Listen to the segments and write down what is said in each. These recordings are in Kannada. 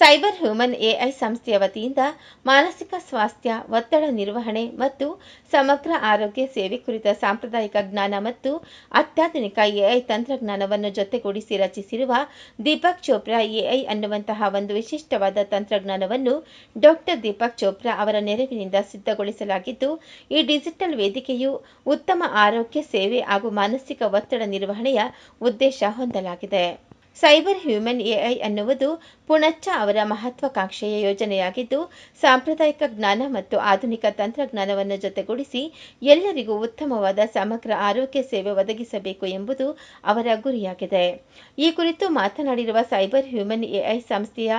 ಸೈಬರ್ ಹ್ಯೂಮನ್ ಎಐ ಸಂಸ್ಥೆಯ ವತಿಯಿಂದ ಮಾನಸಿಕ ಸ್ವಾಸ್ಥ್ಯ, ಒತ್ತಡ ನಿರ್ವಹಣೆ ಮತ್ತು ಸಮಗ್ರ ಆರೋಗ್ಯ ಸೇವೆ ಕುರಿತ ಸಾಂಪ್ರದಾಯಿಕ ಜ್ಞಾನ ಮತ್ತು ಅತ್ಯಾಧುನಿಕ ಎಐ ತಂತ್ರಜ್ಞಾನವನ್ನು ಜೊತೆಗೂಡಿಸಿ ರಚಿಸಿರುವ ದೀಪಕ್ ಚೋಪ್ರಾ ಎಐ ಅನ್ನುವಂತಹ ಒಂದು ವಿಶಿಷ್ಟವಾದ ತಂತ್ರಜ್ಞಾನವನ್ನು ಡಾಕ್ಟರ್ ದೀಪಕ್ ಚೋಪ್ರಾ ಅವರ ನೆರವಿನಿಂದ ಸಿದ್ಧಗೊಳಿಸಲಾಗಿದ್ದು, ಈ ಡಿಜಿಟಲ್ ವೇದಿಕೆಯು ಉತ್ತಮ ಆರೋಗ್ಯ ಸೇವೆ ಹಾಗೂ ಮಾನಸಿಕ ಒತ್ತಡ ನಿರ್ವಹಣೆಯ ಉದ್ದೇಶ ಹೊಂದಲಾಗಿದೆ. ಸೈಬರ್ ಹ್ಯೂಮನ್ ಎಐ ಅನ್ನುವುದು ಪುಣಚ್ಚ ಅವರ ಮಹತ್ವಾಕಾಂಕ್ಷೆಯ ಯೋಜನೆಯಾಗಿದ್ದು, ಸಾಂಪ್ರದಾಯಿಕ ಜ್ಞಾನ ಮತ್ತು ಆಧುನಿಕ ತಂತ್ರಜ್ಞಾನವನ್ನು ಜೊತೆಗೂಡಿಸಿ ಎಲ್ಲರಿಗೂ ಉತ್ತಮವಾದ ಸಮಗ್ರ ಆರೋಗ್ಯ ಸೇವೆ ಒದಗಿಸಬೇಕು ಎಂಬುದು ಅವರ ಗುರಿಯಾಗಿದೆ. ಈ ಕುರಿತು ಮಾತನಾಡಿರುವ ಸೈಬರ್ ಹ್ಯೂಮನ್ ಎಐ ಸಂಸ್ಥೆಯ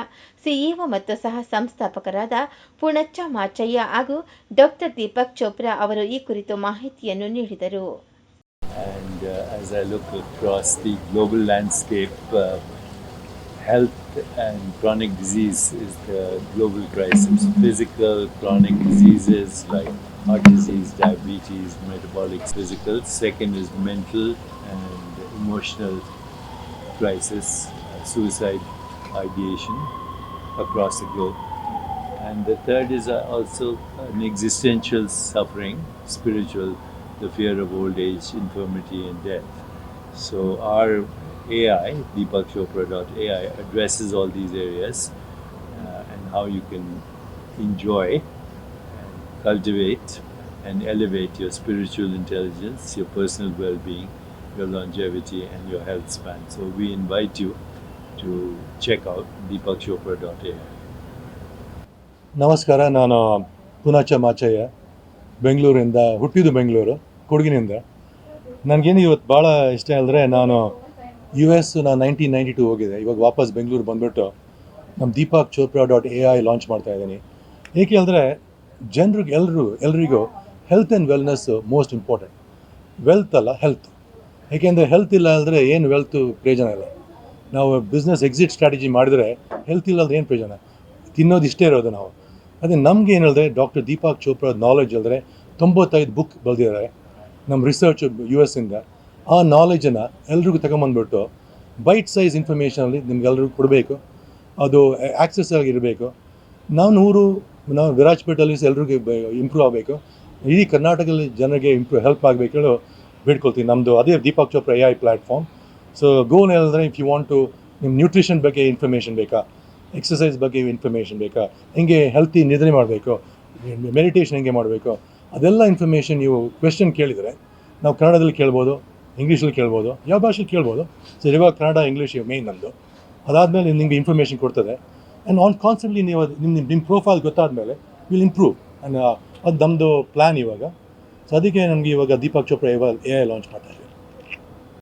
ಸಿಇಒ ಮತ್ತು ಸಹ ಸಂಸ್ಥಾಪಕರಾದ ಪುಣಚ್ಚ ಮಾಚಯ್ಯ ಹಾಗೂ ಡಾಕ್ಟರ್ ದೀಪಕ್ ಚೋಪ್ರಾ ಅವರು ಈ ಕುರಿತು ಮಾಹಿತಿಯನ್ನು ನೀಡಿದರು. And uh, as I look across the global landscape, uh, health and chronic disease is the global crisis. Physical chronic diseases like heart disease, diabetes, metabolic, physical. Second is mental and emotional crisis, uh, suicide ideation across the globe. And the third is uh, also an existential suffering, spiritual, the fear of old age, infirmity, and death. So our AI, DeepakChopra.ai, addresses all these areas uh, and how you can enjoy and cultivate and elevate your spiritual intelligence, your personal well-being, your longevity, and your health span. So we invite you to check out DeepakChopra.ai. ನಮಸ್ಕಾರ ನಾನು ಪುನಾಚ ಮಾಚಯ್ಯ ಬೆಂಗಳೂರಿಂದ, ಹುಟ್ಟಿದ್ದು ಬೆಂಗಳೂರು, ಕೊಡಗಿನಿಂದ. ನನಗೇನು ಇವತ್ತು ಭಾಳ ಇಷ್ಟ ಅಂದರೆ ನಾನು ಯು ಎಸ್ ನಾನು ನೈನ್ಟೀನ್ ನೈಂಟಿ ಟು ಹೋಗಿದೆ. ಇವಾಗ ವಾಪಸ್ ಬೆಂಗಳೂರು ಬಂದುಬಿಟ್ಟು ನಮ್ಮ Deepak Chopra dot A I launch ಮಾಡ್ತಾ ಇದ್ದೀನಿ. ಏಕೆ ಅಂದರೆ ಜನರಿಗೆ ಎಲ್ಲರೂ ಎಲ್ರಿಗೂ health and wellness most important wealth ಅಲ್ಲ ಹೆಲ್ತ್ ಏಕೆಂದರೆ ಹೆಲ್ತ್ ಇಲ್ಲ ಅಂದರೆ ಏನು ವೆಲ್ತು ಪ್ರಯೋಜನ ಇಲ್ಲ. ನಾವು ಬಿಸ್ನೆಸ್ ಎಕ್ಸಿಟ್ ಸ್ಟ್ರಾಟಜಿ ಮಾಡಿದರೆ ಹೆಲ್ತ್ ಇಲ್ಲ ಅಂದ್ರೆ ಏನು ಪ್ರಯೋಜನ? ತಿನ್ನೋದು ಇಷ್ಟೇ ಇರೋದು ನಾವು. ಅದೇ ನಮ್ಗೆ ಏನು ಹೇಳಿದ್ರೆ ಡಾಕ್ಟರ್ ದೀಪಕ್ ಚೋಪ್ರಾ ನಾಲೆಜ್ ಅಂದರೆ ತೊಂಬತ್ತೈದು ಬುಕ್ ಬರೆದಿದ್ದಾರೆ ನಮ್ಮ ರಿಸರ್ಚ್ ಯು ಎಸ್ ಇಂದ. ಆ ನಾಲೆಜನ್ನು ಎಲ್ರಿಗೂ ತಗೊಂಬಂದ್ಬಿಟ್ಟು ಬೈಟ್ ಸೈಜ್ ಇನ್ಫಾರ್ಮೇಷನಲ್ಲಿ ನಿಮಗೆಲ್ಲರಿಗೂ ಕೊಡಬೇಕು. ಅದು ಆಕ್ಸೆಸ್ ಆಗಿರಬೇಕು ನಾವು ನೂರು, ನಾವು ವಿರಾಜ್ಪೇಟಲ್ಲಿ ಎಲ್ರಿಗೂ ಇಂಪ್ರೂವ್ ಆಗಬೇಕು. ಇಡೀ ಕರ್ನಾಟಕದಲ್ಲಿ ಜನರಿಗೆ ಇಂಪ್ರೂವ್ ಹೆಲ್ಪ್ ಆಗಬೇಕು ಹೇಳಿ ಬೇಡ್ಕೊಳ್ತೀನಿ. ನಮ್ಮದು ಅದೇ Deepak Chopra A I platform so gone ಹೇಳಿದ್ರೆ ಇಫ್ ಯು ವಾಂಟ್ ಟು ನಿಮ್ಮ ನ್ಯೂಟ್ರಿಷನ್ ಬಗ್ಗೆ ಇನ್ಫಾರ್ಮೇಷನ್ ಬೇಕಾ? ಎಕ್ಸಸೈಸ್ ಬಗ್ಗೆ ಇನ್ಫಾರ್ಮೇಷನ್ ಬೇಕಾ? ಹೆಂಗೆ ಹೆಲ್ತಿ ನಿದ್ರೆ ಮಾಡಬೇಕು? ಮೆಡಿಟೇಷನ್ ಹೆಂಗೆ ಮಾಡಬೇಕು? ಅದೆಲ್ಲ ಇನ್ಫಾರ್ಮೇಷನ್ ನೀವು ಕ್ವೆಶನ್ ಕೇಳಿದರೆ, ನಾವು ಕನ್ನಡದಲ್ಲಿ ಕೇಳ್ಬೋದು ಇಂಗ್ಲೀಷಲ್ಲಿ ಕೇಳ್ಬೋದು, ಯಾವ ಭಾಷೆಲಿ ಕೇಳ್ಬೋದು. ಸೊ ಇವಾಗ ಕನ್ನಡ ಇಂಗ್ಲೀಷ್ ಮೇನ್ ನಮ್ಮದು ಅದಾದಮೇಲೆ ನಿಮಗೆ ಇನ್ಫಾರ್ಮೇಷನ್ ಕೊಡ್ತದೆ. ಆ್ಯಂಡ್ ಆನ್ ಕಾನ್ಸ್ಟೆಂಟ್ಲಿ ನೀವು ಅದು ನಿಮ್ಮ ನಿಮ್ಮ ಪ್ರೊಫೈಲ್ ಗೊತ್ತಾದಮೇಲೆ ವಿಲ್ ಇಂಪ್ರೂವ್ ಆ್ಯಂಡ್ ಅದು ನಮ್ಮದು ಪ್ಲ್ಯಾನ್ ಇವಾಗ. ಸೊ ಅದಕ್ಕೆ ನಮಗೆ ಇವಾಗ Deepak Chopra A I launch ಮಾಡ್ತಾ